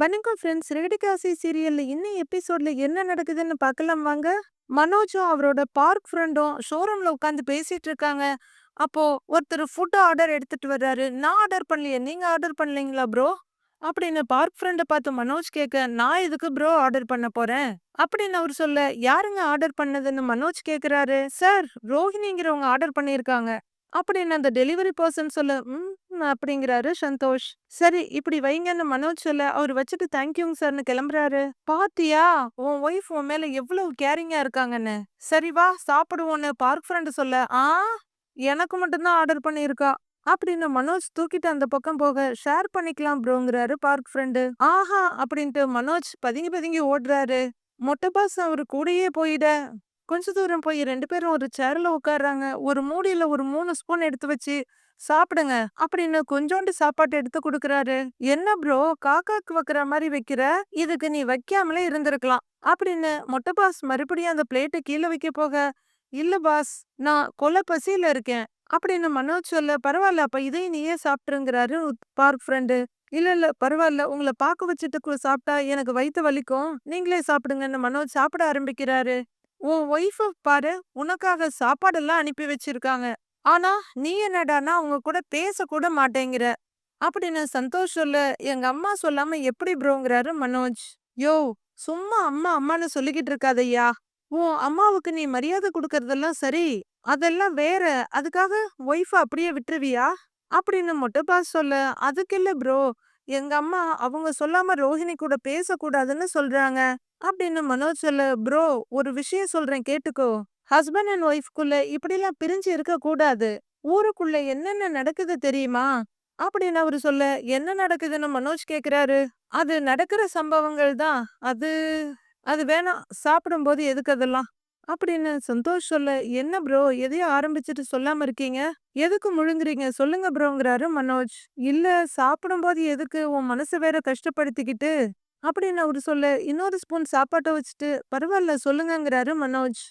வணக்கம் ஃப்ரெண்ட்ஸ். ரேடிகாசி சீரியல்ல இன்னும் எபிசோட்ல என்ன நடக்குதுன்னு பார்க்கலாம் வாங்க. மனோஜும் அவரோட பார்க் ஃப்ரெண்டும் ஷோரூம்ல உட்காந்து பேசிட்டு இருக்காங்க. அப்போ ஒருத்தர் ஃபுட் ஆர்டர் எடுத்துட்டு வர்றாரு. நான் ஆர்டர் பண்ணலையே. நீங்க ஆர்டர் பண்ணலீங்களா ப்ரோ? அப்படின்னு பார்க் ஃப்ரெண்டை பார்த்து மனோஜ் கேட்க, நான் எதுக்கு ப்ரோ ஆர்டர் பண்ண போறேன்? அப்படின்னு அவர் சொல்ல, யாருங்க ஆர்டர் பண்ணதுன்னு மனோஜ் கேட்கிறாரு. சார் ரோஹிணிங்கிறவங்க ஆர்டர் பண்ணியிருக்காங்க. அப்படின்னு அந்த டெலிவரி பர்சன் சொல்ல, ம் அப்படிங்கிறாரு சந்தோஷ். சரி இப்படி வைங்கன்னு மனோஜ் சொல்ல, அவர் வச்சுட்டு தேங்க்யூங்க சார்னு கிளம்புறாரு. பாத்தியா உன் ஒய்ஃப் உன் மேல எவ்வளவு கேரிங்கா இருக்காங்கன்னு. சரி வா சாப்பிடுவோன்னு பார்க் ஃப்ரெண்டு சொல்ல, ஆ எனக்கு மட்டும்தான் ஆர்டர் பண்ணியிருக்கா. அப்படின்னு மனோஜ் தூக்கிட்டு அந்த பக்கம் போக ஷேர் பண்ணிக்கலாம் ப்ரோங்கிறாரு பார்க் ஃப்ரெண்டு. ஆஹா அப்படின்ட்டு மனோஜ் பதுங்கி பதுங்கி ஓடுறாரு. மொட்டை பாஸ் அவரு கூடயே போயிட கொஞ்ச தூரம் போய் ரெண்டு பேரும் ஒரு சேர்ல உட்கார்றாங்க. ஒரு மூடியில ஒரு மூணு ஸ்பூன் எடுத்து வச்சு சாப்பிடுங்க அப்படின்னு கொஞ்சோண்டு சாப்பாட்டு எடுத்து கொடுக்கறாரு என்ன ப்ரோ காக்காக்கு வைக்கிற மாதிரி வைக்கிற? இதுக்கு நீ வைக்காமலே இருந்திருக்கலாம். அப்படின்னு மொட்டை பாஸ் மறுபடியும் அந்த பிளேட்டை கீழே வைக்க போக, இல்ல பாஸ் நான் கொலை பசியில இருக்கேன். அப்படின்னு மனோஜ் சொல்ல, பரவாயில்ல அப்ப இதையும் நீயே சாப்பிட்டுருங்கிறாரு பார்க் ஃப்ரெண்டு. இல்ல இல்ல பரவாயில்ல உங்களை பார்க்க வச்சுட்டு சாப்பிட்டா எனக்கு வயிற்று வலிக்கும். நீங்களே சாப்பிடுங்கன்னு மனோஜ் சாப்பிட ஆரம்பிக்கிறாரு. உன் ஒய்ஃப பாரு உனக்காக சாப்பாடெல்லாம் அனுப்பி வச்சிருக்காங்க. ஆனா நீ என்னடான்னா அவங்க கூட பேசக்கூட மாட்டேங்கிற. அப்படின்னு சந்தோஷ் சொல்ல, எங்க அம்மா சொல்லாம எப்படி ப்ரோங்கிறாரு மனோஜ். யோ சும்மா அம்மா அம்மான்னு சொல்லிக்கிட்டு இருக்காதய்யா. உன் அம்மாவுக்கு நீ மரியாதை கொடுக்கறதெல்லாம் சரி. அதெல்லாம் வேற. அதுக்காக ஒய்ஃப அப்படியே விட்டுருவியா? அப்படின்னு மட்டும் பாஸ் சொல்ல, அதுக்கு இல்ல ப்ரோ. எங்க அம்மா அவங்க சொல்லாம ரோஹிணி கூட பேசக்கூடாதுன்னு சொல்றாங்க. அப்படின்னு மனோஜ் சொல்ல, ப்ரோ ஒரு விஷயம் சொல்றேன் கேட்டுக்கோ. ஹஸ்பண்ட் அண்ட் ஒய்ஃப்குள்ள இப்படிலாம் பிரிஞ்சு இருக்க கூடாது. ஊருக்குள்ள என்னென்ன நடக்குது தெரியுமா? அப்படின்னு அவரு சொல்ல, என்ன நடக்குதுன்னு மனோஜ் கேக்குறாரு. அது நடக்கிற சம்பவங்கள் தான். அது அது வேணாம். சாப்பிடும்போது எதுக்கு அதெல்லாம்? அப்படின்னு சந்தோஷ் சொல்ல, என்ன ப்ரோ எதையோ ஆரம்பிச்சுட்டு சொல்லாம இருக்கீங்க? எதுக்கு முழுங்குறீங்க? சொல்லுங்க ப்ரோங்கிறாரு மனோஜ். இல்ல சாப்பிடும்போது எதுக்கு உன் மனசை வேற கஷ்டப்படுத்திக்கிட்டு? அப்படின்னு அவரு சொல்ல, இன்னொரு ஸ்பூன் சாப்பாட்ட வச்சுட்டு, பரவாயில்ல சொல்லுங்கங்கிறாரு மனோஜ்.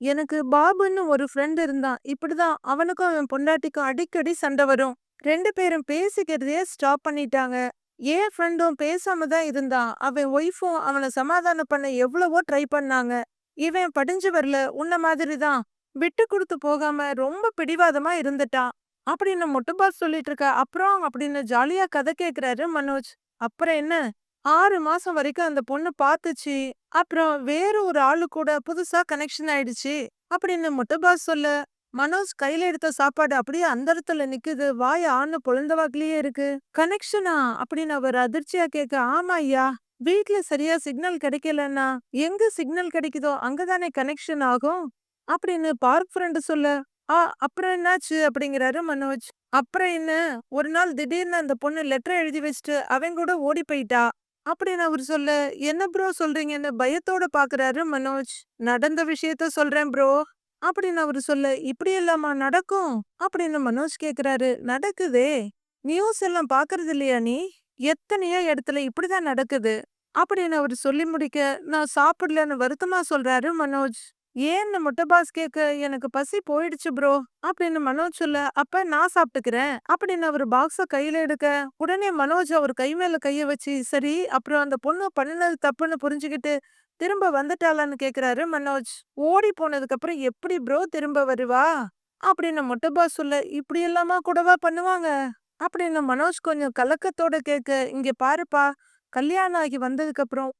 எனக்கு பாபுன்னு ஒரு ஃப்ரெண்ட் இருந்தான். இப்படிதான் அவனுக்கும் அவன் பொண்டாட்டிக்கும் அடிக்கடி சண்டை வரும். ரெண்டு பேரும் பேசிக்கிறதையே ஸ்டாப் பண்ணிட்டாங்க. ஏன் ஃப்ரெண்டும் பேசாம தான் இருந்தான். அவன் ஒய்ஃபும் அவனை சமாதானம் பண்ண எவ்வளவோ ட்ரை பண்ணாங்க. இவன் படிஞ்சு வரல உன்ன மாதிரி தான். விட்டு கொடுத்து போகாம ரொம்ப பிடிவாதமா இருந்துட்டான். அப்படின்னு முட்டுபாஸ் சொல்லிட்டு இருக்க. அப்புறம் அப்படின்னு ஜாலியா கதை கேக்குறாரு மனோஜ். அப்புறம் என்ன? ஆறு மாசம் வரைக்கும் அந்த பொண்ணு பாத்துச்சு. அப்புறம் வேற ஒரு ஆளு கூட புதுசா கனெக்ஷன் ஆயிடுச்சு. அப்படின்னு முட்டுபாஸ் சொல்ல, மனோஜ் கையில எடுத்த சாப்பாடு அப்படியே அந்த இடத்துல நிக்குது. வாய் ஆன்னு பொழுந்தவாக்குலயே இருக்கு. கனெக்ஷனா? அப்படின்னு அவர் அதிர்ச்சியா கேட்க, ஆமா ஐயா. வீட்ல சரியா சிக்னல் கிடைக்கலன்னா எங்க சிக்னல் கிடைக்குதோ அங்கதானே கனெக்ஷன் ஆகும். அப்படின்னு பார்க் ஃப்ரெண்டு சொல்ல, ஆ அப்புறம் என்னாச்சு? அப்படிங்கிறாரு மனோஜ். அப்புறம் என்ன? ஒரு நாள் திடீர்னு அந்த பொண்ணு லெட்டர் எழுதி வச்சுட்டு அவன் கூட ஓடி போயிட்டா. அப்படின்னு அவர் சொல்ல, என்ன ப்ரோ சொல்றீங்கன்னு பயத்தோட பாக்குறாரு மனோஜ். நடந்த விஷயத்த சொல்றேன் ப்ரோ. அப்படின்னு அவரு சொல்ல, இப்படி எல்லாமா நடக்கும்? அப்படின்னு மனோஜ் கேக்குறாரு. நடக்குதே. நியூஸ் எல்லாம் பாக்குறது இல்லையா நீ? எத்தனையோ இடத்துல இப்படிதான் நடக்குது. அப்படின்னு அவரு சொல்லி முடிக்க, நான் சாப்பிடலன்னு வருத்தமா சொல்றாரு மனோஜ். ஏன்னு முட்டபாஸ் கேக்க எனக்கு பசி போயிடுச்சு ப்ரோ. அப்படின்னு மனோஜ் சொல்ல, அப்ப நான் சாப்பிட்டுக்கிறேன். அப்படின்னு அவரு பாக்ஸ கையில எடுக்க, உடனே மனோஜ் அவர் கை மேல கைய வச்சு, சரி அப்புறம் அந்த பொண்ணு பண்ணுனது தப்புன்னு புரிஞ்சுக்கிட்டு திரும்ப வந்துட்டாளான்னு கேக்குறாரு மனோஜ். ஓடி போனதுக்கு அப்புறம் எப்படி ப்ரோ திரும்ப வருவா? அப்படின்னு முட்டபாஸ் சொல்ல, இப்படி எல்லாமா கூடவா பண்ணுவாங்க? அப்படின்னு மனோஜ் கொஞ்சம் கலக்கத்தோட கேட்க, இங்க பாருப்பா கல்யாணம் ஆகி வந்ததுக்கப்புறம்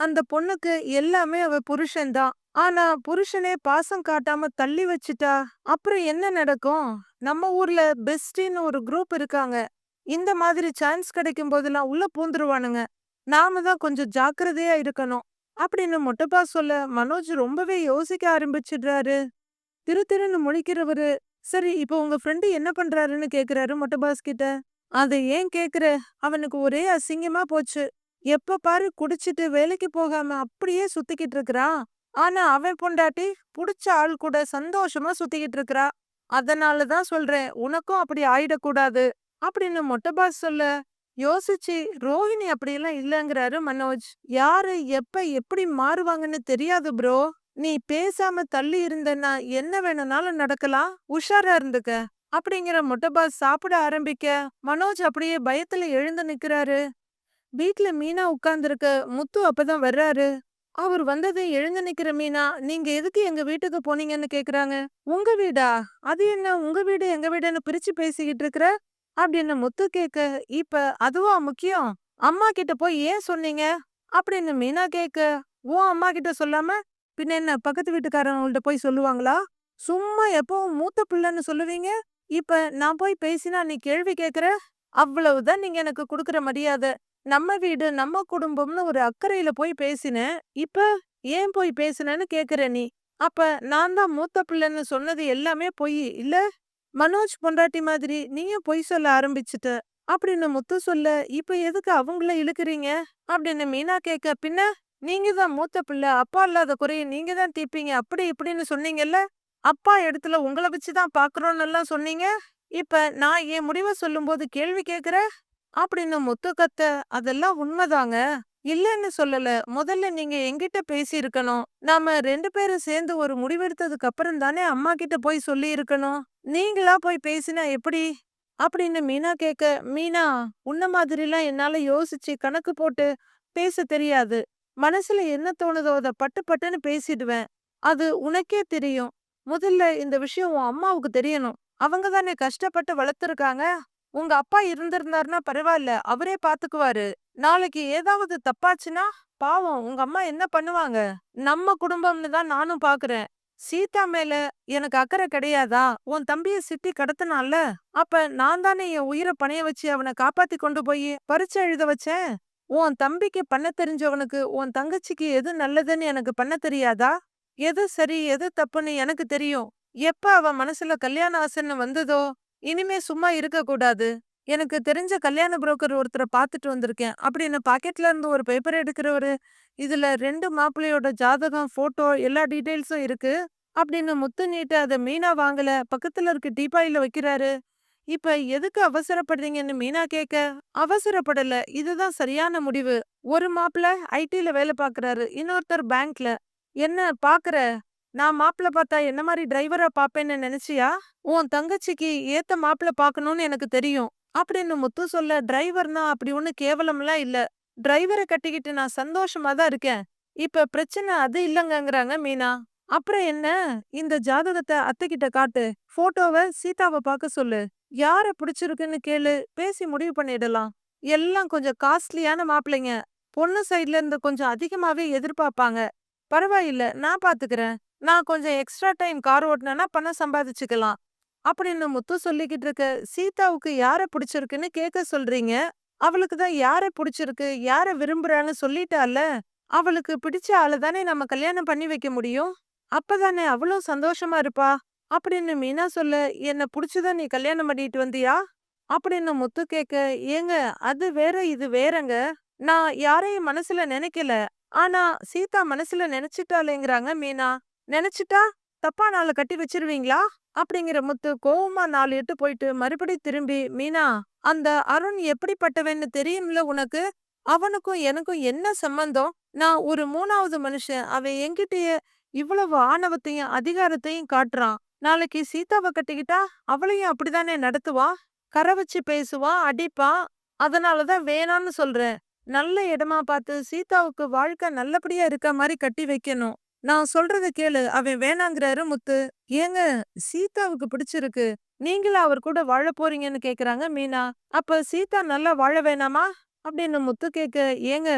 அந்த பொண்ணுக்கு எல்லாமே அவ புருஷன் தான். ஆனா புருஷனே பாசம் காட்டாம தள்ளி வச்சுட்டா அப்புறம் என்ன நடக்கும்? நம்ம ஊர்ல பெஸ்டின்னு ஒரு குரூப் இருக்காங்க. இந்த மாதிரி சான்ஸ் கிடைக்கும் போதெல்லாம் உள்ள பூந்துருவானுங்க. நாம தான் கொஞ்சம் ஜாக்கிரதையா இருக்கணும். அப்படின்னு மொட்டப்பா சொல்ல மனோஜ் ரொம்பவே யோசிக்க ஆரம்பிச்சிடுறாரு. திரு திருன்னு முழிக்கிறவரு சரி இப்போ உங்க ஃப்ரெண்டு என்ன பண்றாருன்னு கேக்குறாரு மொட்டபாஸ் கிட்ட. அதை ஏன் கேக்குற? அவனுக்கு ஒரே அசிங்கமா போச்சு. எப்ப பாரு குடிச்சிட்டு வேலைக்கு போகாம அப்படியே சுத்திக்கிட்டு இருக்கிறான். ஆனா அவன் பொண்டாட்டி புடிச்ச ஆள் கூட சந்தோஷமா சுத்திக்கிட்டு இருக்கிறா. அதனால தான் சொல்றேன் உனக்கும் அப்படி ஆயிடக்கூடாது. அப்படின்னு மொட்டபாஸ் சொல்ல யோசிச்சு ரோஹிணி அப்படியெல்லாம் இல்லைங்கிறாரு மனோஜ். யாரு எப்ப எப்படி மாறுவாங்கன்னு தெரியாது ப்ரோ. நீ பேசாம தள்ளி இருந்தன்னா என்ன வேணும்னாலும் நடக்கலாம். உஷாரா இருந்துக்க. அப்படிங்கிற முட்டைபாஸ் சாப்பிட ஆரம்பிக்க மனோஜ் அப்படியே பயத்துல எழுந்து நிக்கிறாரு. வீட்ல மீனா உட்கார்ந்துருக்க முத்து அப்பதான் வர்றாரு. அவர் வந்ததை எழுந்து நிக்கிற மீனா, "நீங்க எதுக்கு எங்க வீட்டுக்கு போனீங்கன்னு?" கேக்குறாங்க. "உங்க வீடா? அது என்ன உங்க வீடு, எங்க வீடுன்னு பிரிச்சு பேசிக்கிட்டு இருக்கிற?" அப்படின்னு முத்து கேக்க, "இப்ப அதுவா முக்கியம்? அம்மா கிட்ட போய் ஏன் சொன்னீங்க?" அப்படின்னு மீனா கேக்க, "உன் அம்மா கிட்ட சொல்லாம பின்ன என்ன பக்கத்து வீட்டுக்காரவங்கள்ட்ட போய் சொல்லுவாங்களா? சும்மா எப்பவும் மூத்த பிள்ளைன்னு சொல்லுவீங்க. இப்ப நான் போய் பேசினா நீ கேள்வி கேக்குற? அவ்வளவுதான் நீங்க எனக்கு கொடுக்குற மரியாதை. நம்ம வீடு, நம்ம குடும்பம்னு ஒரு அக்கறையில போய் பேசினேன். இப்ப ஏன் போய் பேசுனேன்னு கேக்குற நீ. அப்ப நான் தான் மூத்த பிள்ளைன்னு சொன்னது எல்லாமே பொய், இல்ல? மனோஜ் பொண்டாட்டி மாதிரி நீயும் பொய் சொல்ல ஆரம்பிச்சுட்ட. அப்படின்னு முத்து சொல்ல, இப்ப எதுக்கு அவங்கள இழுக்கிறீங்க அப்படின்னு மீனா கேக்க, பின்ன நீங்க தான் மூத்த பிள்ளை. அப்பா இல்லாத குறைய நீங்க தான் தீப்பீங்க அப்படி இப்படின்னு சொன்னீங்கல்ல? அப்பா இடத்துல உங்கள வச்சு தான் பாக்குறோம்னெல்லாம் சொன்னீங்க. இப்ப நான் என் முடிவ சொல்லும்போது கேள்வி கேக்குற? அப்படின்னு முத்து கத்த, அதெல்லாம் உண்மைதாங்க. இல்லன்னு சொல்லல. முதல்ல நீங்க என்கிட்ட பேசியிருக்கணும். நாம ரெண்டு பேரும் சேர்ந்து ஒரு முடிவெடுத்ததுக்கு அப்புறம் தானே அம்மா கிட்ட போய் சொல்லியிருக்கணும். நீங்களா போய் பேசினா எப்படி? அப்படின்னு மீனா கேக்க, மீனா உன்ன மாதிரிலாம் என்னால யோசிச்சு கணக்கு போட்டு பேச தெரியாது. மனசுல என்ன தோணுதோ அதை பட்டு பட்டுன்னு பேசிடுவேன். அது உனக்கே தெரியும். முதல்ல இந்த விஷயம் உன் அம்மாவுக்கு தெரியணும். அவங்க தானே கஷ்டப்பட்டு வளர்த்துருக்காங்க. உங்க அப்பா இருந்திருந்தாருன்னா பரவாயில்ல. அவரே பாத்துக்குவாரு. நாளைக்கு ஏதாவது தப்பாச்சுன்னா, பாவம் உங்க அம்மா என்ன பண்ணுவாங்க? நம்ம குடும்பம்னு தான் நானும் பாக்குறேன். சீதா மேல எனக்கு அக்கறை கிடையாதா? உன் தம்பிய சிட்டி கடத்துனான்ல? அப்ப நான் தானே என் உயிர பணைய வச்சு அவன காப்பாத்தி கொண்டு போய் பரீட்சை எழுத வச்சேன். உன் தம்பிக்கு பண்ண தெரிஞ்சவனுக்கு உன் தங்கச்சிக்கு எது நல்லதுன்னு எனக்கு பண்ண தெரியாதா? எது சரி எது தப்புன்னு எனக்கு தெரியும். எப்ப அவ மனசுல கல்யாண ஆசைன்னு வந்ததோ, இனிமே சும்மா இருக்க கூடாது. எனக்கு தெரிஞ்ச கல்யாண புரோக்கர் ஒருத்தர பாத்துட்டு வந்திருக்கேன். அப்படின்னு பாக்கெட்ல இருந்து ஒரு பேப்பர் எடுக்கிறவரு, இதுல ரெண்டு மாப்பிள்ளையோட ஜாதகம், போட்டோ எல்லா டீட்டெயில்ஸும் இருக்கு. அப்படின்னு முத்து நீட்டு அத மீனா வாங்கல. பக்கத்துல இருக்க டீபாயில வைக்கிறாரு. இப்ப எதுக்கு அவசரப்படுறீங்கன்னு மீனா கேக்க, அவசரப்படல. இதுதான் சரியான முடிவு. ஒரு மாப்பிள்ள ஐடில வேலை பாக்குறாரு. இன்னொருத்தர் பேங்க்ல. என்ன பாக்குற? நான் மாப்பிள பார்த்தா என்ன மாதிரி டிரைவரா பாப்பேன்னு நினைச்சியா? உன் தங்கச்சிக்கு ஏத்த மாப்பிள்ள பாக்கணும்னு எனக்கு தெரியும். அப்படின்னு முத்து சொல்ல, டிரைவர்னா அப்படி ஒண்ணும் கேவலம்லாம் இல்ல. டிரைவர கட்டிக்கிட்டு நான் சந்தோஷமா தான் இருக்கேன். இப்ப பிரச்சனை அது இல்லங்கங்கறாங்க மீனா. அப்புறம் என்ன? இந்த ஜாதகத்தை அத்தைகிட்ட காட்டு. போட்டோவை சீதாவ பார்க்க சொல்லு. யார பிடிச்சிருக்குன்னு கேளு. பேசி முடிவு பண்ணிடலாம். எல்லாம் கொஞ்சம் காஸ்ட்லியான மாப்பிள்ளைங்க. பொண்ணு சைடுல இருந்து கொஞ்சம் அதிகமாவே எதிர்பார்ப்பாங்க. பரவாயில்ல நான் பாத்துக்கிறேன். நான் கொஞ்சம் எக்ஸ்ட்ரா டைம் கார் ஓட்டினா பணம் சம்பாதிச்சுக்கலாம். அப்படின்னு முத்து சொல்லிக்கிட்டு இருக்க, சீதாவுக்கு யார பிடிச்சிருக்குன்னு கேட்க சொல்றீங்க. அவளுக்கு தான் யார பிடிச்சிருக்கு, யார விரும்புறான்னு சொல்லிட்டால. அவளுக்கு பிடிச்ச ஆளு தானே நம்ம கல்யாணம் பண்ணி வைக்க முடியும். அப்பதானே அவளும் சந்தோஷமா இருப்பா. அப்படின்னு மீனா சொல்ல, என்ன புடிச்சுதா நீ கல்யாணம் பண்ணிட்டு வந்தியா? அப்படின்னு முத்து கேக்க, ஏங்க அது வேற இது வேறங்க. நான் யாரையும் மனசுல நினைக்கல. ஆனா சீதா மனசுல நினைச்சிட்டாலேங்கிறாங்க மீனா. நினைச்சிட்டா தப்பா நாள கட்டி வச்சிருவீங்களா? அப்படிங்கிற முத்து கோவமா நாலு எட்டு போயிட்டு மறுபடி திரும்பி, மீனா அந்த அருண் எப்படிப்பட்டவன்னு தெரியும்ல உனக்கு? அவனுக்கும் எனக்கும் என்ன சம்பந்தம்? நான் ஒரு மூணாவது மனுஷன். அவன் என்கிட்டயே இவ்வளவு ஆணவத்தையும் அதிகாரத்தையும் காட்டுறான். நாளைக்கு சீதாவை கட்டிக்கிட்டா அவளையும் அப்படிதானே நடத்துவான். கரை வச்சு பேசுவா அடிப்பா அதனாலதான் வேணான்னு சொல்றேன். நல்ல இடமா பார்த்து சீதாவுக்கு வாழ்க்கை நல்லபடியா இருக்க மாதிரி கட்டி வைக்கணும். நான் சொல்றத கேளு. அவன் வேணாங்கிறாரு முத்து. ஏங்க சீதாவுக்கு பிடிச்சிருக்கு. நீங்களா அவர் கூட வாழ போறீங்கன்னு கேக்குறாங்க மீனா. அப்ப சீதா நல்லா வாழ வேணாமா? அப்படின்னு முத்து கேக்க, ஏங்க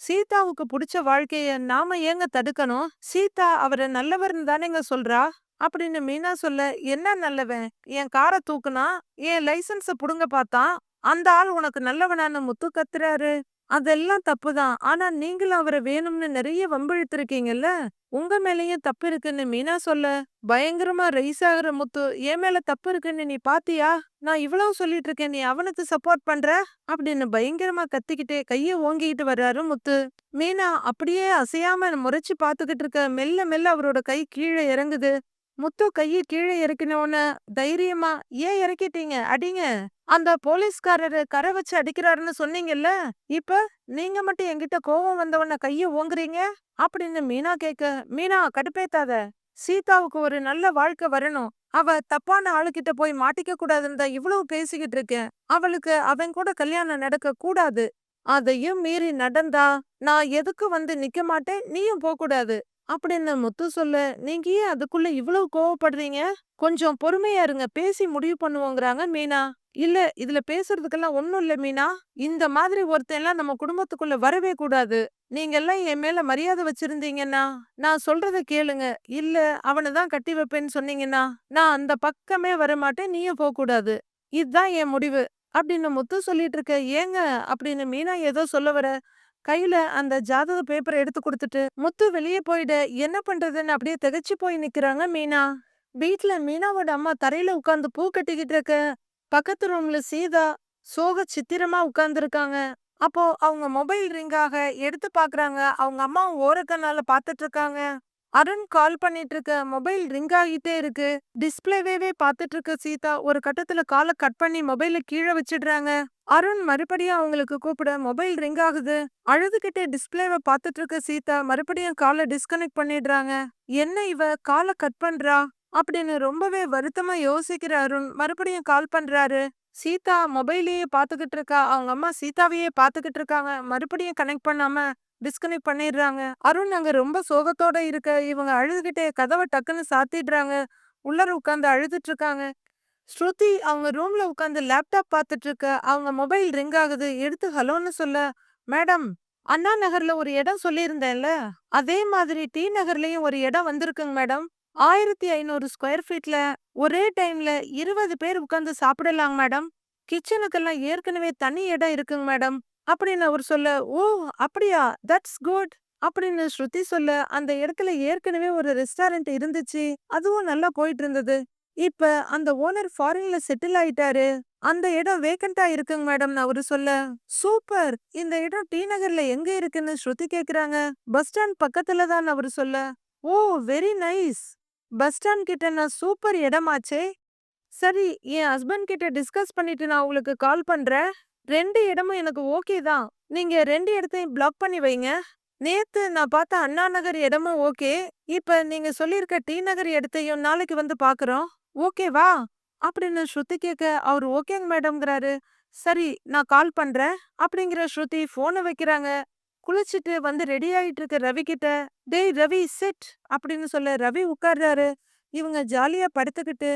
சீதாவுக்கு பிடிச்ச வாழ்க்கைய நாம ஏங்க தடுக்கணும்? சீதா அவரை நல்லவர்னு தானேங்க சொல்றா? அப்படின்னு மீனா சொல்ல, என்ன நல்லவன்? என் காரை தூக்குனா, என் லைசன்ஸ புடுங்க பார்த்தான். அந்த ஆள் உனக்கு நல்லவனான்னு முத்து கத்துறாரு. அதெல்லாம் தப்புதான். ஆனா நீங்களும் அவரை வேணும்னு நிறைய வம்பிழுத்திருக்கீங்கல்ல. உங்க மேலயும் தப்பு இருக்குன்னு மீனா சொல்ல, பயங்கரமா ரைஸ் ஆகுற முத்து, என் மேல தப்பு இருக்குன்னு நீ பாத்தியா? நான் இவ்வளவு சொல்லிட்டு இருக்கேன். நீ அவனுக்கு சப்போர்ட் பண்ற? அப்படின்னு பயங்கரமா கத்திக்கிட்டே கைய ஓங்கிக்கிட்டு வர்றாரு முத்து. மீனா அப்படியே அசையாம முறைச்சு பாத்துக்கிட்டு இருக்க, மெல்ல மெல்ல அவரோட கை கீழே இறங்குது. முத்து கைய கீழே இறக்கினோன்னு தைரியமா, ஏன் இறக்கிட்டீங்க? அடிங்க. அந்த போலீஸ்காரரு கரை வச்சு அடிக்கிறாருன்னு சொன்னீங்கல்ல. இப்ப நீங்க மட்டும் என்கிட்ட கோவம் வந்தவன கைய ஓங்குறீங்க? அப்படின்னு மீனா கேக்க, மீனா கடுப்பேத்தாத. சீதாவுக்கு ஒரு நல்ல வாழ்க்கை வரணும். அவ தப்பான ஆளுகிட்ட போய் மாட்டிக்க கூடாதுன்னு தான் இவ்வளவு பேசிக்கிட்டு இருக்கேன். அவளுக்கு அவன் கூட கல்யாணம் நடக்க கூடாது. அதையும் மீறி நடந்தா நான் எதுக்கு வந்து நிக்க மாட்டேன் நீயும் போக கூடாது அப்படின்னு முத்து சொல்ல நீங்க ஏன் அதுக்குள்ள இவ்வளவு கோவப்படுறீங்க? கொஞ்சம் பொறுமையா இருங்க. பேசி முடிவு பண்ணுவோங்கிறாங்க மீனா. இல்ல இதுல பேசுறதுக்கெல்லாம் ஒண்ணும் இல்ல மீனா. இந்த மாதிரி ஒருத்தன் எல்லாம் நம்ம குடும்பத்துக்குள்ள வரவே கூடாது. நீங்க எல்லாம் என் மேல மரியாதை வச்சிருந்தீங்கன்னா நான் சொல்றத கேளுங்க. இல்ல அவனை தான் கட்டி வைப்பேன்னு சொன்னீங்கன்னா நான் அந்த பக்கமே வர மாட்டேன் நீயும் போக கூடாது இதுதான் என் முடிவு. அப்படின்னு முத்து சொல்லிட்டு இருக்க. ஏங்க? அப்படின்னு மீனா ஏதோ சொல்ல வர கையில அந்த ஜாதக பேப்பரை எடுத்து கொடுத்துட்டு முத்து வெளியே போயிட என்ன பண்றதுன்னு அப்படியே திகச்சு போய் நிக்கிறாங்க மீனா. வீட்ல மீனாவோட அம்மா தரையில உட்கார்ந்து பூ கட்டிக்கிட்டு இருக்க. பக்கத்து ரூம்ல சீதா சோக சித்திரமா உட்கார்ந்து இருக்காங்க அப்போ அவங்க மொபைல் ரிங்காக எடுத்து பாக்குறாங்க. அவங்க அம்மா ஓரக்கண்ணால பாத்துட்டு இருக்காங்க. அருண் கால் பண்ணிட்டு இருக்க மொபைல் ரிங் ஆகிட்டே இருக்கு. டிஸ்பிளேவே பாத்துட்டு இருக்க சீதா. ஒரு கட்டத்துல காலை கட் பண்ணி மொபைல கீழே வச்சிடுறாங்க. அருண் மறுபடியும் அவங்களுக்கு கூப்பிட மொபைல் ரிங் ஆகுது. அழுதுகிட்டே டிஸ்பிளேவை பாத்துட்டு இருக்க சீதா. மறுபடியும் காலை டிஸ்கனெக்ட் பண்ணிடுறாங்க. என்ன இவ? காலை கட் பண்றா? அப்படின்னு ரொம்பவே வருத்தமா யோசிக்கிற அருண் மறுபடியும் கால் பண்றாரு. சீதா மொபைலையே பாத்துக்கிட்டு இருக்கா அவங்க அம்மா சீதாவையே பாத்துக்கிட்டு இருக்காங்க மறுபடியும் கனெக்ட் பண்ணாம டிஸ்கனெக்ட் பண்ணிடுறாங்க. அருண் அங்க ரொம்ப சோகத்தோட இருக்க இவங்க அழுதுகிட்டே கதவை டக்குன்னு சாத்திடுறாங்க. உள்ளர உட்காந்து அழுதுட்டு இருக்காங்க ஸ்ருதி அவங்க ரூம்ல உட்காந்து லேப்டாப் பார்த்துட்டு இருக்க அவங்க மொபைல் ரிங் ஆகுது எடுத்து ஹலோன்னு சொல்ல மேடம் அண்ணா நகர்ல ஒரு இடம் சொல்லியிருந்தேன்ல அதே மாதிரி டி நகர்லயும் ஒரு இடம் வந்திருக்குங்க மேடம். ஆயிரத்தி ஐநூறு ஸ்கொயர் ஃபீட்ல ஒரே டைம்ல இருபது பேர் உட்காந்து சாப்பிடலாங்க மேடம். கிச்சனுக்கெல்லாம் ஏற்கனவே தனி இடம் இருக்குங்க மேடம். அப்படின்னு அவர் சொல்ல ஓ அப்படியா? தட்ஸ் குட் அப்படின்னு ஸ்ருதி சொல்ல அந்த இடத்துல ஏற்கனவே ஒரு ரெஸ்டாரண்ட் இருந்துச்சு. அதுவும் நல்லா போயிட்டு இருந்தது இப்ப அந்த ஓனர் ஃபாரின்ல செட்டில் ஆயிட்டாரு. அந்த இடம் வேக்கண்டா இருக்குங்க மேடம் அவரு சொல்ல சூப்பர்! இந்த இடம் டி நகர்ல எங்க இருக்குன்னு? ஸ்ருதி கேக்குறாங்க. பஸ் ஸ்டாண்ட் பக்கத்துல தான். அவரு சொல்ல oh very nice bus stand கிட்ட நான் சூப்பர் இடமாச்சே. சரி என் ஹஸ்பண்ட் கிட்ட டிஸ்கஸ் பண்ணிட்டு நான் உங்களுக்கு கால் பண்றேன். ரெண்டு இடமும் எனக்கு ஓகே தான். நீங்க ரெண்டு இடத்தையும் பிளாக் பண்ணி வைங்க. நேத்து நான் பார்த்த அண்ணா நகர் இடமும் ஓகே. இப்ப நீங்க சொல்லியிருக்க டி நகர் இடத்தையும் நாளைக்கு வந்து பாக்குறோம் ஓகேவா அப்படின்னு ஸ்ருதி கேட்க அவர் ஓகேங்க மேடம்ங்கிறாரு. சரி நான் கால் பண்றேன். அப்படிங்கிற ஸ்ருதி போனை வைக்கிறாங்க. குளிச்சுட்டு வந்து ரெடி ஆயிட்டு இருக்க ரவி கிட்ட டேய் ரவி செட் அப்படின்னு சொல்ல ரவி உட்கார்றாரு. இவங்க ஜாலியா படுத்துக்கிட்டு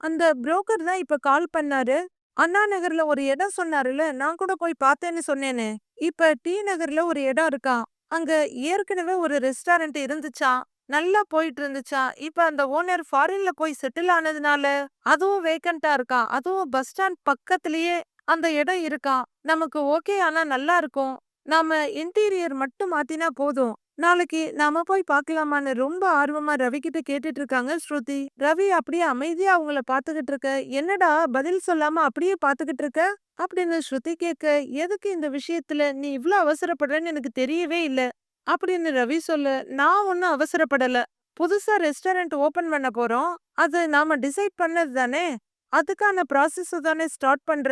அந்த புரோக்கர் தான் இப்ப கால் பண்ணாரு. அண்ணா நகர்ல ஒரு இடம் சொன்னாருல நான் கூட போய் பார்த்தேன்னு சொன்னேனே. இப்ப டி நகர்ல ஒரு இடம் இருக்கா? அங்க ஏற்கனவே ஒரு ரெஸ்டாரண்ட் இருந்துச்சா? நல்லா போயிட்டு இருந்துச்சா? இப்ப அந்த ஓனர் ஃபாரின்ல போய் செட்டில் ஆனதுனால அதுவும் வேக்கண்டா இருக்கா? அதுவும் பஸ் ஸ்டாண்ட் பக்கத்திலேயே அந்த இடம் இருக்கா? நமக்கு ஓகே ஆனா நல்லா இருக்கும். நாம இன்டீரியர் மட்டும் மாத்தினா போதும். நாளைக்கு நாம போய் பார்க்கலாமான்னு ரொம்ப ஆர்வமா ரவி கிட்ட கேட்டுட்டு இருக்காங்க ஸ்ருதி. ரவி அப்படியே அமைதியா அவங்கள பாத்துக்கிட்டு இருக்க என்னடா பதில் சொல்லாம அப்படியே பாத்துக்கிட்டு இருக்க அப்படின்னு ஸ்ருதி கேட்க எதுக்கு இந்த விஷயத்துல நீ இவ்ளோ அவசரப்படுறன்னு எனக்கு தெரியவே இல்ல. அப்படின்னு ரவி சொல்ல நான் ஒன்னும் அவசரப்படல. புதுசா ரெஸ்டாரண்ட் ஓபன் பண்ண போறோம். அது நாம டிசைட் பண்ணது தானே? அதுக்கான ப்ராசஸ் தானே ஸ்டார்ட் பண்ற?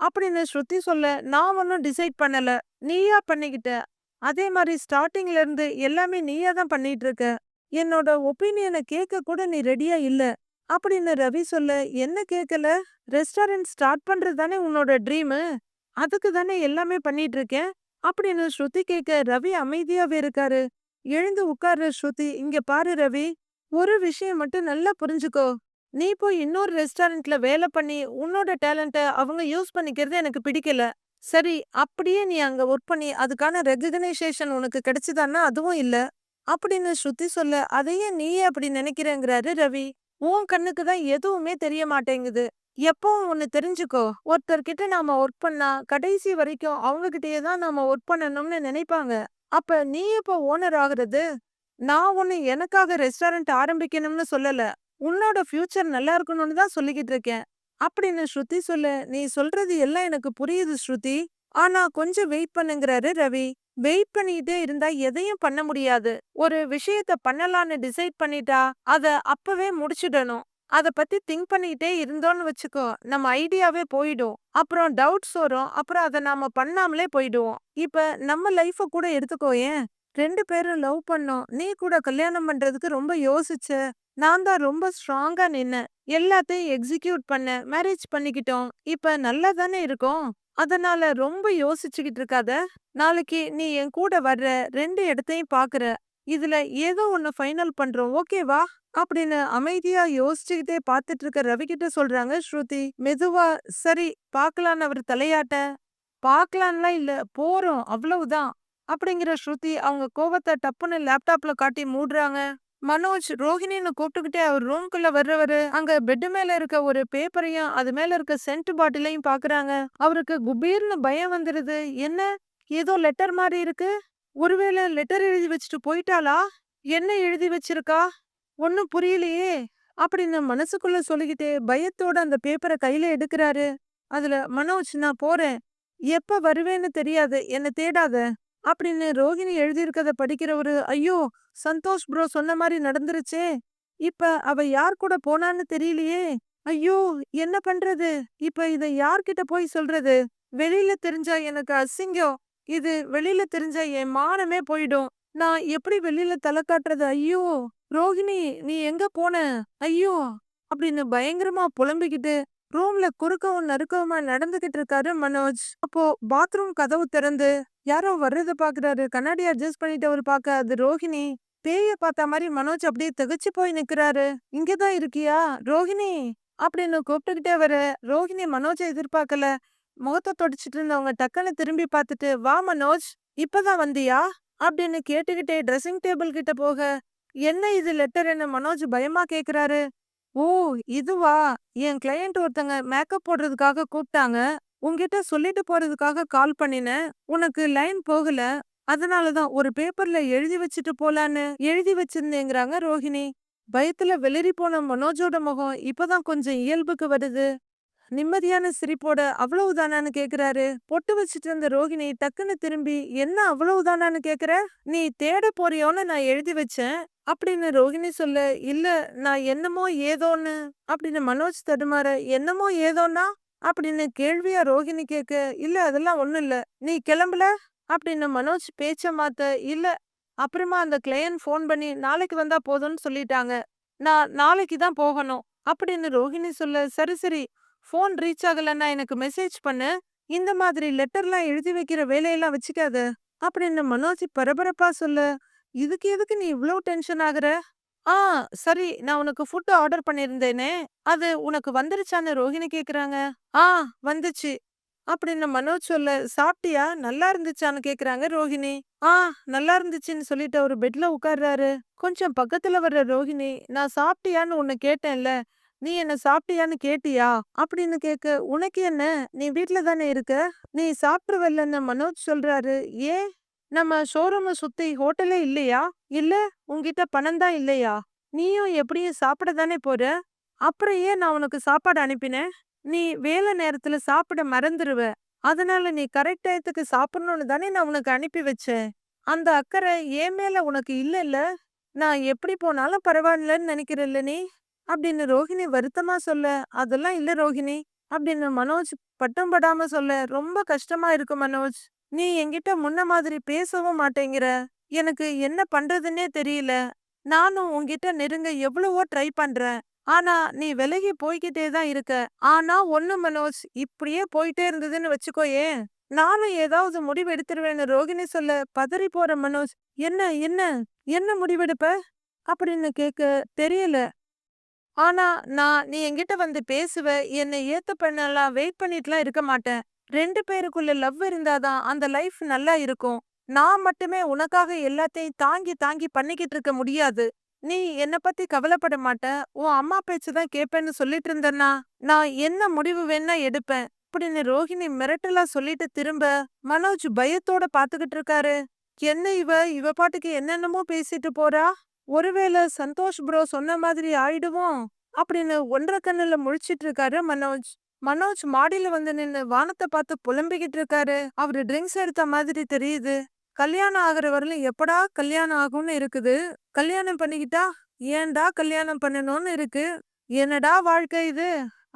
அப்படின்னு ஸ்ருதி சொல்ல நான் ஒன்னும் டிசைட் பண்ணல. நீயா பண்ணிக்கிட்ட. அதே மாதிரி ஸ்டார்டிங்ல இருந்து எல்லாமே நீயா தான் பண்ணிட்டு இருக்க என்னோட ஒப்பீனியனை கேட்க கூட நீ ரெடியா இல்ல. அப்படின்னு ரவி சொல்ல என்ன கேட்கல ரெஸ்டாரண்ட் ஸ்டார்ட் பண்றது தானே உன்னோட ட்ரீமு? அதுக்கு தானே எல்லாமே பண்ணிட்டு இருக்கேன் அப்படின்னு ஸ்ருதி கேட்க ரவி அமைதியாவே இருக்காரு. எழுந்து உட்கார்ற ஸ்ருதி இங்க பாரு ரவி ஒரு விஷயம் மட்டும் நல்லா புரிஞ்சுக்கோ. நீ போய் இன்னொரு ரெஸ்டாரண்ட்ல வேலை பண்ணி உன்னோட டேலண்ட்டை அவங்க யூஸ் பண்ணிக்கிறது எனக்கு பிடிக்கல. சரி அப்படியே நீ அங்க ஒர்க் பண்ணி அதுக்கான ரெகக்னைசேஷன் உனக்கு கிடைச்சதான்னா அதுவும் இல்ல. அப்படின்னு ஸ்ருதி சொல்ல அதையே நீயே அப்படி நினைக்கிறேங்கிறாரு ரவி. உன் கண்ணுக்கு தான் எதுவுமே தெரிய மாட்டேங்குது. எப்பவும் ஒன்னு தெரிஞ்சுக்கோ ஒருத்தர்கிட்ட நாம ஒர்க் பண்ணா கடைசி வரைக்கும் அவங்ககிட்டயே தான் நாம ஒர்க் பண்ணணும்னு நினைப்பாங்க. அப்ப நீ இப்போ ஓனர் ஆகுறது? நான் ஒன்று எனக்காக ரெஸ்டாரண்ட் ஆரம்பிக்கணும்னு சொல்லல. உன்னோட ஃபியூச்சர் நல்லா இருக்கணும்னு தான் சொல்லிக்கிட்டு இருக்கேன். அப்படின்னு ஸ்ருதி சொல்ல நீ சொல்றது எல்லாம் எனக்கு புரியுது ஸ்ருதி. ஆனா கொஞ்சம் வெயிட் பண்ணுங்கிறாரு ரவி. வெயிட் பண்ணிட்டே இருந்தா எதையும் பண்ண முடியாது. ஒரு விஷயத்த பண்ணலான்னு டிசைட் பண்ணிட்டா அத அப்பவே முடிச்சிடணும். அத பத்தி திங்க் பண்ணிட்டே இருந்தோம்னு வச்சுக்கோ நம்ம ஐடியாவே போயிடும். அப்புறம் டவுட்ஸ் வரும். அப்புறம் அதை நாம பண்ணாமலே போயிடுவோம். இப்ப நம்ம லைஃப கூட எடுத்துக்கோ ஏன்? ரெண்டு பேரும் லவ் பண்ணோம். நீ கூட கல்யாணம் பண்றதுக்கு ரொம்ப யோசிச்ச. நான் தான் ரொம்ப ஸ்ட்ராங்கா நின்னேன். எல்லாத்தையும் எக்ஸிக்யூட் பண்ண மேரேஜ் பண்ணிக்கிட்டோம். இப்ப நல்லா தானே இருக்கோம். அதனால ரொம்ப யோசிச்சுக்கிட்டு இருக்காத. நாளைக்கு நீ என் கூட வர்ற ரெண்டு இடத்தையும் பாக்குற. இதுல ஏதோ ஒண்ணு ஃபைனல் பண்றோம். ஓகேவா? அப்படின்னு அமைதியா யோசிச்சுக்கிட்டே பாத்துட்டு இருக்க ரவி கிட்ட சொல்றாங்க ஸ்ருதி. மெதுவா சரி பாக்கலான்னு அவர் தலையாட்ட. பாக்கலான்லாம் இல்ல போறோம். அவ்வளவுதான். அப்படிங்கிற ஸ்ருதி அவங்க கோவத்தை டப்புன்னு லேப்டாப்ல காட்டி மூடுறாங்க. மனோஜ் ரோஹிணின்னு கூப்பிட்டுக்கிட்டே அவர் ரூம்குள்ள வர்றவரு அங்க பெட் மேல இருக்க ஒரு பேப்பரையும் அது மேல இருக்க சென்ட் பாட்டிலையும் பாக்குறாங்க. அவருக்கு குபீர்னு பயம் வந்துருது. என்ன? ஏதோ லெட்டர் மாதிரி இருக்கு? ஒருவேளை லெட்டர் எழுதி வச்சுட்டு போயிட்டாளா? என்ன எழுதி வச்சிருக்கா? ஒன்னும் புரியலையே அப்படின்னு மனசுக்குள்ள சொல்லிக்கிட்டே பயத்தோட அந்த பேப்பரை கையில எடுக்கிறாரு. அதுல மனோஜ் நான் போறேன். எப்ப வருவேன்னு தெரியாது. என்ன தேடாத. அப்படின்னு ரோகிணி எழுதியிருக்கத படிக்கிறவரு ஐயோ! சந்தோஷ் ப்ரோ சொன்ன மாதிரி நடந்துருச்சே! இப்ப அவ யார் கூட போனான்னு தெரியலையே! ஐயோ! என்ன பண்றது? இப்ப இத யார்கிட்ட போய் சொல்றது? வெளியில தெரிஞ்சா எனக்கு அசிங்கம். இது வெளியில தெரிஞ்சா என் மானமே போயிடும். நான் எப்படி வெளியில தலை காட்டுறது? ஐயோ! ரோகிணி நீ எங்க போன? ஐயோ! அப்படின்னு பயங்கரமா புலம்பிக்கிட்டு ரூம்ல குறுக்கவும் நறுக்கவுமா நடந்துகிட்டு இருக்காரு மனோஜ். அப்போ பாத்ரூம் கதவு திறந்து யாரோ வர்றத பாக்குறாரு. கண்ணாடி அட்ஜஸ்ட் பண்ணிட்டு அவர் பாக்க அது ரோஹிணி பேய பார்த்த மாதிரி மனோஜ் அப்படியே திகச்சு போய் நிக்கிறாரு. இங்கதான் இருக்கியா? ரோஹிணி! அப்படின்னு கூப்பிட்டுக்கிட்டே வர ரோஹிணி மனோஜை எதிர்பார்க்கல. முகத்தை தொடச்சிட்டு இருந்தவங்க டக்குன்னு திரும்பி பார்த்துட்டு வா மனோஜ் இப்பதான் வந்தியா? அப்படின்னு கேட்டுக்கிட்டே ட்ரெஸ்ஸிங் டேபிள் கிட்ட போக என்ன இது லெட்டர்னு மனோஜ் பயமா கேக்குறாரு. ஓ! இதுவா? என் கிளையண்ட் ஒருத்தங்க மேக்கப் போடுறதுக்காக கூப்பிட்டாங்க. உன்கிட்ட சொல்லிட்டு போறதுக்காக கால் பண்ணினேன் உனக்கு லைன் போகல. அதனாலதான் ஒரு பேப்பர்ல எழுதி வச்சுட்டு போலான்னு எழுதி வச்சிருந்தேங்கிறாங்க ரோஹிணி. பயத்துல வெளிரி போன மனோஜோட முகம் இப்பதான் கொஞ்சம் இயல்புக்கு வருது. நிம்மதியான சிரிப்போட அவ்வளவுதானான்னு கேக்குறாரு. பொட்டு வச்சுட்டு இருந்த ரோகிணி டக்குன்னு திரும்பி என்ன அவ்வளவுதானான்னு கேக்குற? நீ தேட போறியோன்னு நான் எழுதி வச்சேன். அப்படின்னு ரோகிணி சொல்ல இல்ல நான் என்னமோ ஏதோன்னு. அப்படின்னு மனோஜ் தடுமாற என்னமோ ஏதோன்னா? அப்படின்னு கேள்வியா ரோகிணி கேக்க இல்ல அதெல்லாம் ஒண்ணும் இல்ல. நீ கிளம்பல? அப்படின்னு மனோஜ் பேச்ச மாத்த இல்ல அப்புறமா அந்த கிளையன் ஃபோன் பண்ணி நாளைக்கு வந்தா போதும்னு சொல்லிட்டாங்க. நான் நாளைக்கு தான் போகணும். அப்படின்னு ரோஹிணி சொல்ல சரி சரி. ஃபோன் ரீச் ஆகலன்னா எனக்கு மெசேஜ் பண்ணு. இந்த மாதிரி லெட்டர்லாம் எழுதி வைக்கிற வேலையெல்லாம் வச்சுக்காத. அப்படின்னு மனோஜ் பரபரப்பா சொல்லு. இதுக்கு எதுக்கு நீ இவ்ளோ டென்ஷன் ஆகுற? ஆ சரி நான் உனக்கு ஃபுட் ஆர்டர் பண்ணியிருந்தேனே. அது உனக்கு வந்துருச்சான்னு ரோஹிணி கேக்குறாங்க. ஆ வந்துச்சு. அப்படின்னு மனோஜ் சொல்ல சாப்பிட்டியா? நல்லா இருந்துச்சான்னு கேக்குறாங்க ரோஹிணி. ஆ நல்லா இருந்துச்சுன்னு சொல்லிட்டு அவரு பெட்ல உட்கார்றாரு. கொஞ்சம் பக்கத்துல வர்ற ரோஹிணி நான் சாப்பிட்டியான்னு உன்னை கேட்டேன்ல. நீ என்ன சாப்பிட்டியான்னு கேட்டியா? அப்படின்னு கேட்க உனக்கு என்ன? நீ வீட்ல தானே இருக்க? நீ சாப்பிடுவல்லன்னு மனோஜ் சொல்றாரு. ஏன் நம்ம ஷோரூமை சுத்தி ஹோட்டலே இல்லையா? இல்ல உன்கிட்ட பணம் தான் இல்லையா? நீயும் எப்படியும் சாப்பிட தானே போற? அப்புறம் ஏன் நான் உனக்கு சாப்பாடு அனுப்பினேன்? நீ வேலை நேரத்துல சாப்பிட மறந்துடுவ அதனால நீ கரெக்ட் டயத்துக்கு சாப்பிடணும்னு தானே நான் உனக்கு அனுப்பி வச்சேன். அந்த அக்கறை ஏன் மேல உனக்கு இல்ல நான் எப்படி போனாலும் பரவாயில்லன்னு நினைக்கிறல்ல நீ? அப்படின்னு ரோஹிணி வருத்தமா சொல்ல அதெல்லாம் இல்ல ரோஹிணி அப்படின்னு மனோஜ் பட்டம் படாம சொல்ல ரொம்ப கஷ்டமா இருக்கு மனோஜ். நீ என்கிட்ட முன்ன மாதிரி பேசவும் மாட்டேங்கிற. எனக்கு என்ன பண்றதுன்னே தெரியல. நானும் உன்கிட்ட நெருங்க எவ்வளவோ ட்ரை பண்றேன். ஆனா நீ விலகி போய்கிட்டே தான் இருக்க. ஆனா ஒண்ணு மனோஜ் இப்படியே போயிட்டே இருந்ததுன்னு வச்சுக்கோயே. நானும் ஏதாவது முடிவு எடுத்துருவேன்னு ரோகிணி சொல்ல பதறி போற மனோஜ் என்ன என்ன என்ன முடிவெடுப்ப? அப்படின்னு கேக்க தெரியல. ஆனா நான் நீ என்கிட்ட வந்து பேசுவ என்னை ஏத்து பண்ணலாம் வெயிட் பண்ணிட்டுலாம் இருக்க மாட்டேன். ரெண்டு பேருக்குள்ள லவ் இருந்தாதான் அந்த லைஃப் நல்லா இருக்கும். நான் மட்டுமே உனக்காக எல்லாத்தையும் தாங்கி தாங்கி பண்ணிக்கிட்டு இருக்க முடியாது. நீ என்ன பத்தி கவலைப்பட மாட்ட உன் அம்மா பேச்சு தான் கேட்பேன்னு சொல்லிட்டு இருந்தனா நான் என்ன முடிவு வேணா எடுப்பேன். அப்படின்னு ரோஹிணி மிரட்டலா சொல்லிட்டு திரும்ப மனோஜ் பயத்தோட பாத்துக்கிட்டு இருக்காரு. என்ன இவ? இவ பாட்டுக்கு என்னென்னமோ பேசிட்டு போறா? ஒருவேளை சந்தோஷ் ப்ரோ சொன்ன மாதிரி ஆயிடுவோம் அப்படின்னு ஒன்றரை கண்ணுல முழிச்சிட்டு இருக்காரு மனோஜ். மனோஜ் மாடியில வந்து நின்னு வானத்தை பார்த்து புலம்பிக்கிட்டு இருக்காரு. அவரு ட்ரிங்க்ஸ் எடுத்த மாதிரி தெரியுது. கல்யாணம் ஆகுற வரலும் எப்படா கல்யாணம் ஆகும்னு இருக்குது. கல்யாணம் பண்ணிக்கிட்டா ஏன்டா கல்யாணம் பண்ணணும்னு இருக்கு. என்னடா வாழ்க்கை இது?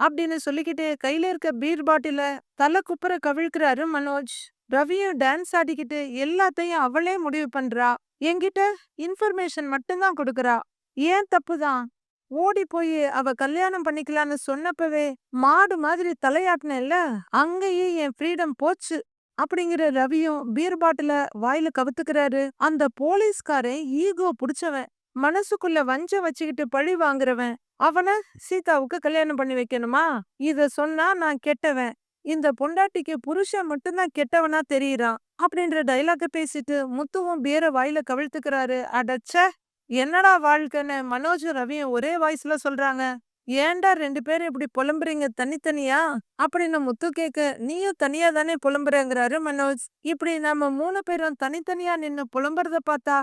அப்படின்னு சொல்லிக்கிட்டு கையில இருக்க பீர் பாட்டில தலை குப்புற கவிழ்க்கிறாரு மனோஜ். ரவியும் டான்ஸ் ஆடிக்கிட்டு எல்லாத்தையும் அவளே முடிவு பண்றா. என்கிட்ட இன்ஃபர்மேஷன் மட்டும்தான் கொடுக்கறா. ஏன் தப்புதான்? ஓடி போய் அவ கல்யாணம் பண்ணிக்கலான்னு சொன்னப்பவே மாடு மாதிரி தலையாட்டினேல்ல அங்கேயே என் ஃப்ரீடம் போச்சு அப்படிங்கிற ரவியும் பீர் பாட்டில வாயில கவுத்துக்கிறாரு. அந்த போலீஸ்காரன் ஈகோ புடிச்சவன் மனசுக்குள்ள வஞ்ச வச்சுக்கிட்டு பழி வாங்குறவன். அவன சீதாவுக்கு கல்யாணம் பண்ணி வைக்கணுமா? இத சொன்னா நான் கெட்டவன். இந்த பொண்டாட்டிக்கு புருஷன் மட்டும்தான் கெட்டவனா தெரியறான் அப்படின்ற டைலாக பேசிட்டு முத்துவும் பேர வாயில கவிழ்த்துக்கிறாரு. அடச்ச என்னடா வாழ்க்கைன்னு மனோஜும் ரவியும் ஒரே வாய்ஸ்ல சொல்றாங்க. ஏன்டா ரெண்டு பேரும் இப்படி புலம்புறீங்க தனித்தனியா அப்படின்னு முத்து கேக்க நீயும் தனியா தானே புலம்புறங்கிறாரு மனோஜ். இப்படி நம்ம மூணு பேரும் தனித்தனியா நின்னு புலம்புறத பார்த்தா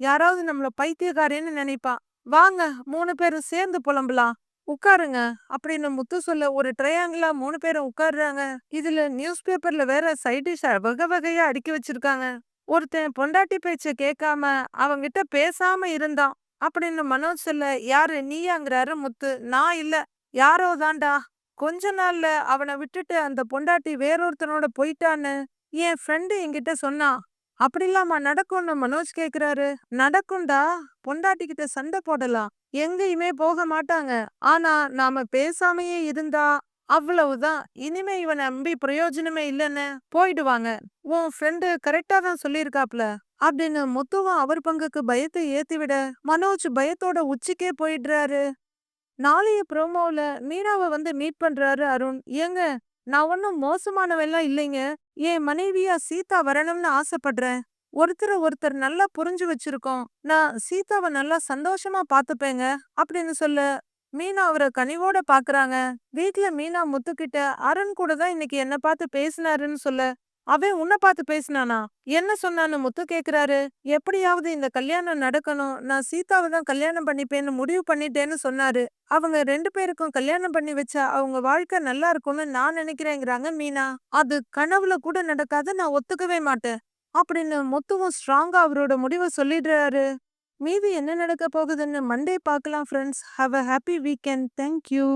யாராவது நம்மள பைத்தியக்காரன்னு நினைப்பான். வாங்க மூணு பேரும் சேர்ந்து புலம்பலாம். உட்காருங்க. அப்படின்னு முத்து சொல்ல ஒரு ட்ரையாங்கிளா மூணு பேரும் உட்காருறாங்க. இதுல நியூஸ் பேப்பர்ல வேற சைட் டிஷ் வகை வகையா அடுக்கி வச்சிருக்காங்க. ஒருத்தன் பொண்டாட்டி பேச்ச கேட்காம அவங்கிட்ட பேசாம இருந்தான். அப்படின்னு மனோஜ் சொல்ல யாரு நீயாங்கிறாரு முத்து. நான் இல்ல. யாரோ தான்டா. கொஞ்ச நாள்ல அவனை விட்டுட்டு அந்த பொண்டாட்டி வேறொருத்தனோட போயிட்டான்னு. என் ஃப்ரெண்டு என்கிட்ட சொன்னான். அப்படிலாமா நடக்கும்னு மனோஜ் கேக்குறாரு. நடக்கும்டா பொண்டாட்டி கிட்ட சண்டை போடலாம். எங்கேயுமே போக மாட்டாங்க. ஆனா நாம பேசாமையே இருந்தா அவ்வளவுதான். இனிமே இவனை நம்பி பிரயோஜனமே இல்லைன்னு போயிடுவாங்க. உன் ஃப்ரெண்டு கரெக்டா தான் சொல்லியிருக்காப்ல அப்படின்னு முத்துவா அவர் பங்குக்கு பயத்தை ஏத்தி விட மனோஜ் பயத்தோட உச்சிக்கே போயிடுறாரு. நாளைய ப்ரோமோவில் மீனாவை வந்து மீட் பண்றாரு அருண். ஏங்க நான் ஒன்னும் மோசமானவெல்லாம் இல்லைங்க. என் மனைவியா சீதா வரணும்னு ஆசைப்படுறேன். ஒருத்தர ஒருத்தர் நல்லா புரிஞ்சு வச்சிருக்கோம். நான் சீதாவை நல்லா சந்தோஷமா பாத்துப்பேங்க அப்படின்னு சொல்ல. மீனா அவரை கனிவோட பாக்குறாங்க வீட்ல மீனா முத்துக்கிட்ட அருண் கூட தான் இன்னைக்கு என்ன பார்த்து பேசினாருன்னு சொல்ல. அவன் உன்னை பார்த்து பேசினானா? என்ன சொன்னான்னு முத்து கேக்குறாரு. எப்படியாவது இந்த கல்யாணம் நடக்கணும். நான் சீதாவை தான் கல்யாணம் பண்ணிப்பேன்னு முடிவு பண்ணிட்டேன்னு சொன்னாரு. அவங்க ரெண்டு பேருக்கும் கல்யாணம் பண்ணி வச்சா அவங்க வாழ்க்கை நல்லா இருக்கும்னு நான் நினைக்கிறேங்கிறாங்க மீனா. அது கனவுல கூட நடக்காத நான் ஒத்துக்கவே மாட்டேன் அப்படின்னு முத்துவும் ஸ்ட்ராங்கா அவரோட முடிவை சொல்லிடுறாரு. மீதி என்ன நடக்க போகுதுன்னு மண்டே பார்க்கலாம் friends have a happy weekend thank you